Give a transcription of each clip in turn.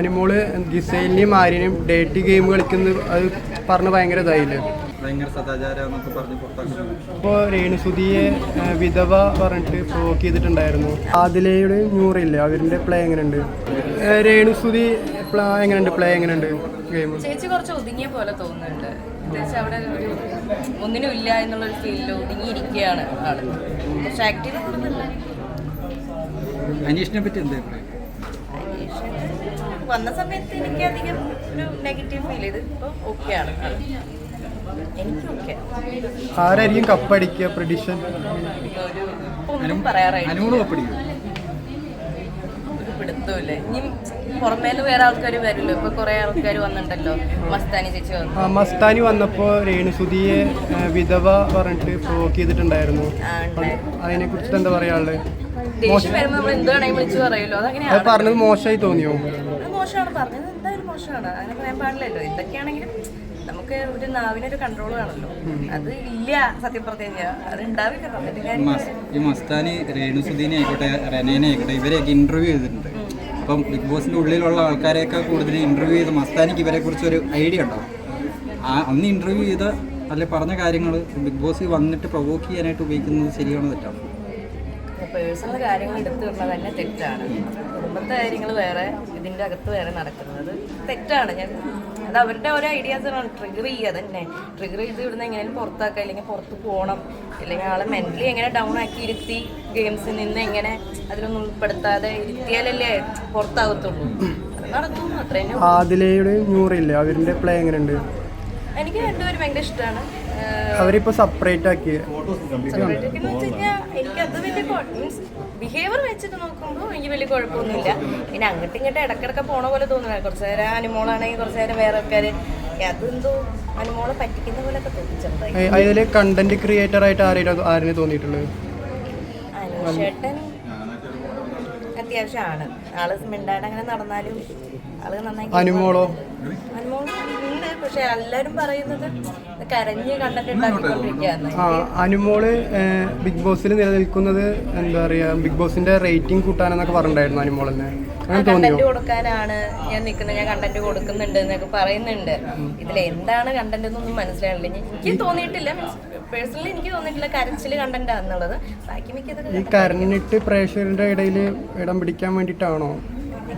അനുമോൾ ഗിസൈലിനെയും ആര്യനെയും date game കളിക്കുന്നത് അത് പറഞ്ഞ് ഭയങ്കര ഇതായില്ലേ? ഇപ്പോൾ രേണുസുതിയെ വിധവ പറഞ്ഞിട്ട് പ്രൊവോക്ക് ചെയ്തിട്ടുണ്ടായിരുന്നു. ആദിലയുടെ ന്യൂറില്ലേ അവരുടെ പ്ലേ എങ്ങനെയുണ്ട്? രേണുസുതി പ്ലാ എങ്ങനെയുണ്ട്? പ്ലേ എങ്ങനെയുണ്ട് ഗെയിം ചേച്ചി കുറച്ച് ഒതുങ്ങിയ പോലെ തോന്നുന്നുണ്ട്. അവിടെ ഒരു ഒന്നിനും ഇല്ല എന്നുള്ളൊരു ഫീലിൽ ഒതുങ്ങിയിരിക്കുകയാണ് ആൾ. പക്ഷെ ആക്റ്റീവ് അനീഷിനെ പറ്റി എന്താ വന്ന സമയത്ത് എനിക്ക് അധികം ഒരു നെഗറ്റീവ് ഫീൽ ചെയ്ത് ഇപ്പോൾ ഓക്കെ ആണ്. എനിക്ക് ഓക്കെ ആരായിരിക്കും കപ്പടിക്കുക പ്രഡിഷൻ ഒരു ഒന്നും പറയാറായിട്ട് പിടുത്തമില്ല ഇനി പുറമേന്ന് വേറെ ആൾക്കാർ വരില്ലോ ഇപ്പൊ കുറെ ആൾക്കാർ വന്നിട്ടുണ്ടല്ലോ. മസ്താനി ചേച്ചി വന്നു. മസ്താനി വന്നപ്പോൾ രേണുസുതിയെ വിധവ പറഞ്ഞിട്ട് പ്രൊവോക്ക് ചെയ്തിട്ടുണ്ടായിരുന്നു. അതിനെ കുറിച്ചിട്ട് എന്താ പറയാനുള്ളത്? ദേഷ്യം നമ്മൾ എന്ത് വേണമെങ്കിൽ വിളിച്ചു പറയുമല്ലോ അത് പറഞ്ഞത് മോശമായി തോന്നിയോ? മോശമാണ് പറഞ്ഞത്. എന്തായാലും മോശമാണ്. അങ്ങനെ പറയാൻ പാടില്ലല്ലോ. എന്തൊക്കെയാണെങ്കിലും നമുക്ക് ഒരു നാവിനൊരു കൺട്രോൾ കാണല്ലോ അത് ഇല്ല സത്യം പറഞ്ഞു കഴിഞ്ഞാൽ അത് ഉണ്ടാവില്ല. പറഞ്ഞിട്ട് ഞാൻ ഈ മസ്താനി രേണുസുദീനെ ആയിക്കോട്ടെ റെനേനെ ആയിക്കോട്ടെ ഇവരെയൊക്കെ ഇന്റർവ്യൂ ചെയ്തിട്ടുണ്ട്. അപ്പം ബിഗ് ബോസിന്റെ ഉള്ളിലുള്ള ആൾക്കാരെയൊക്കെ കൂടുതൽ ഇന്റർവ്യൂ ചെയ്ത് മസ്താനിക്ക് ഇവരെ കുറിച്ച് ഒരു ഐഡിയ ഉണ്ടാവും അന്ന് ഇന്റർവ്യൂ ചെയ്ത അല്ലെ പറഞ്ഞ കാര്യങ്ങൾ ബിഗ് ബോസ് വന്നിട്ട് പ്രൊവോക്ക് ചെയ്യാനായിട്ട് ഉപയോഗിക്കുന്നത് ശരിയാണോ തെറ്റാണോ? പേഴ്സണൽ കാര്യങ്ങൾ എടുത്തു തന്നെ തെറ്റാണ്. കുടുംബത്തെ കാര്യങ്ങൾ വേറെ ഇതിന്റെ അകത്ത് വേറെ നടക്കുന്നത്. തെറ്റാണ്. ഞാൻ അത് അവരുടെ ഓരോ ഐഡിയാസാണ് ട്രിഗർ ചെയ്യുക തന്നെ ട്രിഗർ ചെയ്ത് ഇവിടുന്ന് എങ്ങനെയും പുറത്താക്കുക അല്ലെങ്കിൽ പുറത്ത് പോകണം അല്ലെങ്കിൽ ആളെ മെന്റലി എങ്ങനെ ഡൗൺ ആക്കി ഇരുത്തി ഗെയിംസിൽ നിന്ന് എങ്ങനെ അതിലൊന്നും ഉൾപ്പെടുത്താതെ ഇരുത്തിയാലല്ലേ പുറത്താകത്തുള്ളൂ നടത്തുന്നു അത്രയും തന്നെ ആദിലയുടെയും നൂറില്ലേ അവരുടെ പ്ലേ എങ്ങനെയുണ്ട്? എനിക്ക് രണ്ടുപേരും ഭയങ്കര ഇഷ്ടമാണ് അവരിപ്പോൾ സെപ്പറേറ്റ് ആക്കി. സെപ്പറേറ്റ് എന്ന് വെച്ച് എനിക്ക് അത് വലിയ മീൻസ് ബിഹേവിയർ വെച്ചിട്ട് നോക്കുമ്പോൾ എനിക്ക് വലിയ കുഴപ്പമൊന്നുമില്ല. പിന്നെ അങ്ങോട്ടും ഇങ്ങോട്ട് ഇടക്കിടക്ക് പോണ പോലെ തോന്നുന്നു കുറച്ച് നേരം അനുമോളാണെങ്കിൽ കുറച്ച് നേരം വേറെ ആൾക്കാർ അതെന്തോ അനുമോളെ പറ്റിക്കുന്ന പോലെ ഒക്കെ ചെറുതായി. അതിൽ കണ്ടന്റ് ക്രിയേറ്റർ ആയിട്ട് ആരെയും ആരെയും തോന്നിയിട്ടുള്ളത്? അനുഷേട്ടൻ അത്യാവശ്യമാണ് ആൾ മിണ്ടാണ്ട് അങ്ങനെ നടന്നാലും ആൾ നന്നായി അനുമോളോ? അനുമോളോ ഉണ്ട്. പക്ഷെ എല്ലാവരും പറയുന്നത് കരഞ്ഞ് അനുമോൾ ബിഗ് ബോസിൽ നിലനിൽക്കുന്നത് എന്താ പറയാ ബിഗ് ബോസിന്റെ റേറ്റിംഗ് കൂട്ടാനെന്നൊക്കെ പറഞ്ഞിട്ടുണ്ടായിരുന്നു അനുമോളിനെ കണ്ടന്റ് കൊടുക്കാനാണ് ഞാൻ നിൽക്കുന്നത്. ഞാൻ കണ്ടന്റ് കൊടുക്കുന്നുണ്ട് എന്നൊക്കെ പറയുന്നുണ്ട്. ഇതിൽ എന്താണ് കണ്ടന്റ് എന്നൊന്നും മനസ്സിലായില്ല എനിക്ക് തോന്നിയിട്ടില്ല. പേഴ്സണലി എനിക്ക് തോന്നിയിട്ടില്ല കരച്ചിൽ കണ്ടന്റ് ആണെന്നുള്ളത്. ബാക്കി മിക്കതൊക്കെ ഈ കരഞ്ഞിട്ട് പ്രേക്ഷകരുടെ ഇടയിൽ ഇടം പിടിക്കാൻ വേണ്ടിയിട്ടാണോ?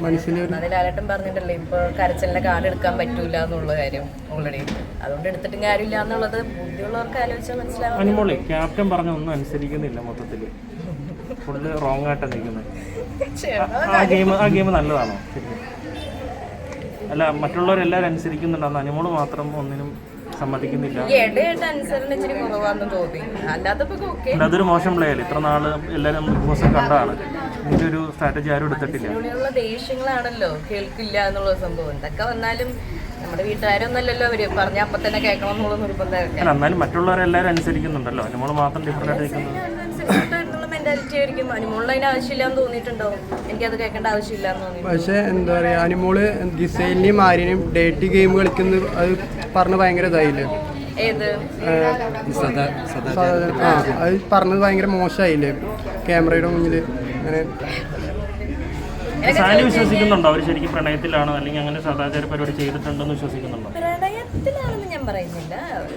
ലാലേട്ടൻ പറഞ്ഞിട്ടല്ലേ ഇപ്പൊ കരച്ചിലിന്റെ കാർഡ് എടുക്കാൻ പറ്റൂല എന്നുള്ള കാര്യം ഓൾറെഡി. അതുകൊണ്ട് എടുത്തിട്ടും കാര്യമില്ല എന്നുള്ളത് ബുദ്ധിയുള്ളവർക്ക് ആലോചിച്ചാൽ മനസ്സിലാവും. അനുമോളെ ക്യാപ്റ്റൻ പറഞ്ഞ ഒന്നും അനുസരിക്കുന്നില്ല മൊത്തത്തിൽ. ഫുള്ള് റോങ് ആയിട്ടാ നിൽക്കുന്നത്. ആ ഗെയിം ആ ഗെയിം നല്ലതാണോ? അല്ല മറ്റുള്ളവരെല്ലാവരും അനുസരിക്കുന്നുണ്ടെന്ന് അനുമോൾ മാത്രം ഒന്നിനും സമ്മതിക്കുന്നില്ല. അതൊരു മോശം പ്ലേ അല്ലേ? ഇത്ര നാൾ എല്ലാരും ബിഗ് ബോസ് കണ്ടതാണ്. ഇതിന്റെ ഒരു സ്ട്രാറ്റജി ആരും എടുത്തിട്ടില്ല. ദേഷ്യങ്ങളാണല്ലോ കേൾക്കില്ല എന്നുള്ള സംഭവം. എന്തൊക്കെ വന്നാലും നമ്മുടെ വീട്ടുകാരൊന്നല്ലല്ലോ അവർ. പറഞ്ഞ അപ്പൊ തന്നെ കേൾക്കണം എന്നുള്ള നിർബന്ധമൊക്കെ. അല്ല എന്നാലും മറ്റുള്ളവരെല്ലാവരും അനുസരിക്കുന്നുണ്ടല്ലോ. നമ്മൾ മാത്രം ഡിഫറെന്റ് ആയിട്ട് നിൽക്കുന്നത്. അതിനനുസരിച്ചിട്ടുള്ള മെന്റാലിറ്റി ആയിരിക്കും. അതിന് ആവശ്യമില്ല എന്ന് തോന്നിയിട്ടുണ്ടാവും. എനിക്കത് കേൾക്കേണ്ട ആവശ്യമില്ല എന്ന് തോന്നി പക്ഷേ എന്താ പറയുക അനുമോൾ ഗിസൈലിനെയും ആര്യനെയും ഡേറ്റ് ഗെയിം കളിക്കുന്നത് അത് പറഞ്ഞ് ഭയങ്കര ഇതായില്ലേ? ഏത്? ആ അത് പറഞ്ഞത് ഭയങ്കര മോശമായില്ലേ? ക്യാമറയുടെ മുന്നിൽ അങ്ങനെ സാലി വിശ്വസിക്കുന്നുണ്ടോ? അവർ ശരിക്കും പ്രണയത്തിലാണോ? അല്ലെങ്കിൽ അങ്ങനെ സദാചാര പരിപാടി ചെയ്തിട്ടുണ്ടെന്ന് വിശ്വസിക്കുന്നുണ്ടോ? പ്രണയത്തിലാണെന്ന് ഞാൻ പറയുന്നില്ല.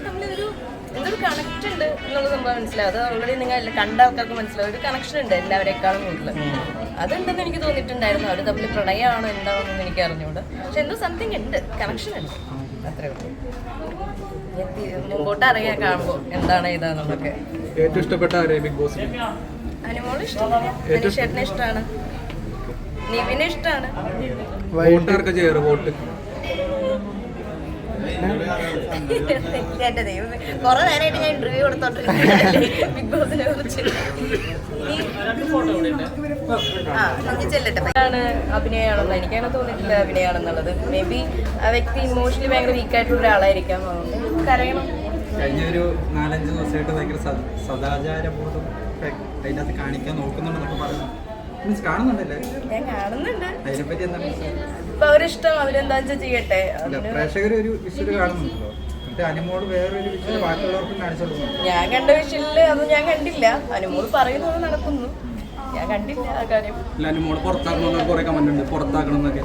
നമ്മളൊരു എന്തൊരു കണക്ട് ഉണ്ട് എന്നുള്ള സംഭവം മനസ്സിലാവും. അത് ഓൾറെഡി നിങ്ങൾ കണ്ട ആൾക്കാർക്ക് മനസ്സിലാവും. ഒരു കണക്ഷൻ ഉണ്ട് എല്ലാവരെക്കാളും കൂടുതൽ. അതുണ്ടെന്ന് എനിക്ക് തോന്നിയിട്ടുണ്ടായിരുന്നു. അവർ തമ്മിൽ പ്രണയമാണോ എന്താണെന്ന് എനിക്ക് അറിഞ്ഞുകൂട്. പക്ഷെ എന്തോ സംതിങ് ഉണ്ട്. കണക്ഷൻ ഉണ്ട്. അത്രേ ഉള്ളൂ. മുമ്പോട്ട് അറിയാൻ കാണുമ്പോൾ എന്താണ് ഏതാണെന്നൊക്കെ ഏറ്റവും ഇഷ്ടപ്പെട്ട ബിഗ് ബോസ് അനുമോൾ ഇഷ്ടമാണ് അനുഷേട്ടനെ ഇഷ്ടമാണ്. നിവിനെ ഇഷ്ടമാണ്. വോട്ടാർക്ക് ചെയ്യാറ് വോട്ട്. എന്റെ ദൈവമേ കുറെ നേരമായിട്ട് ഞാൻ ഇന്റർവ്യൂ ബിഗ് ബോസിനെ കുറിച്ച്. നീ- ആ ചെല്ലട്ടെ. ആണ് അഭിനയമാണെന്ന് എനിക്കങ്ങനെ തോന്നിയിട്ടില്ല അഭിനയാണെന്നുള്ളത്. മേ ബി ആ വ്യക്തി ഇമോഷണലി ഭയങ്കര വീക്ക് ആയിട്ടുള്ള ഒരാളായിരിക്കാം. അതുകൊണ്ട് കരയണം. കഴിഞ്ഞ ഒരു നാലഞ്ച് ദിവസമായിട്ട് ഭയങ്കര സദാചാരബോധം. സദാചാര ബോധം ഒക്കെ അതിനകത്ത് കാണിക്കാൻ നോക്കുന്നുണ്ടെന്നൊക്കെ പറഞ്ഞു മീൻസ് കാണുന്നുണ്ടല്ലേ? ഞാൻ കാണുന്നുണ്ട്. അതിനെപ്പറ്റി എന്താണ് അവരിഷ്ടം അവരെന്താ വെച്ചാൽ ചെയ്യട്ടെ? അല്ല പ്രേക്ഷകർ ഒരു വിഷ്വൽ കാണുന്നുണ്ടല്ലോ. എന്നിട്ട് അനുമോട് വേറൊരു വിഷ്വൽ ബാക്കിയുള്ളവർക്കും കാണിച്ചു ഞാൻ കണ്ട വിഷയിൽ അത് ഞാൻ കണ്ടില്ല. അനുമോൾ പറയുന്നത് നടക്കുന്നു. ഞാൻ കണ്ടില്ല ആ കാര്യം. അല്ല അനുമോട് പുറത്താക്കണം കുറെ കമന്റ് ഉണ്ട്. പുറത്താക്കണം എന്നൊക്കെ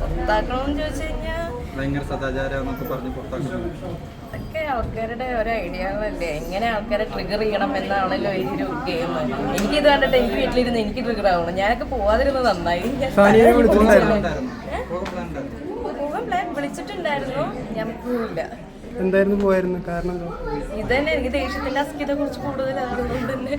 പുറത്താക്കണമെന്ന് ചോദിച്ചു കഴിഞ്ഞാൽ ഭയങ്കര സദാചാരം എന്നൊക്കെ പറഞ്ഞ് പുറത്താക്കുന്നു. അതൊക്കെ ആൾക്കാരുടെ ഒരു ഐഡിയകളല്ലേ? എങ്ങനെ ആൾക്കാരെ ട്രിഗർ ചെയ്യണം എന്നാണല്ലോ ഈ ഒരു ഗെയിം എനിക്ക് ഇത് കണ്ടിട്ട് എനിക്ക് വീട്ടിലിരുന്ന് എനിക്ക് ട്രിഗർ ആവണം. ഞാനൊക്കെ പോവാതിരുന്നത് നന്നായി. പോകാൻ പ്ലാൻ ഉണ്ടായിരുന്നു പോകാൻ പ്ലാൻ വിളിച്ചിട്ടുണ്ടായിരുന്നു. ഞാൻ പോയില്ല എന്തായിരുന്നു പോയായിരുന്നു കാരണം ഇതന്നെ ഇത് തന്നെ എനിക്ക് ദേഷ്യത്തിന്റെ അസ്കിത കുറിച്ച് കൂടുതൽ അതുകൊണ്ട് തന്നെ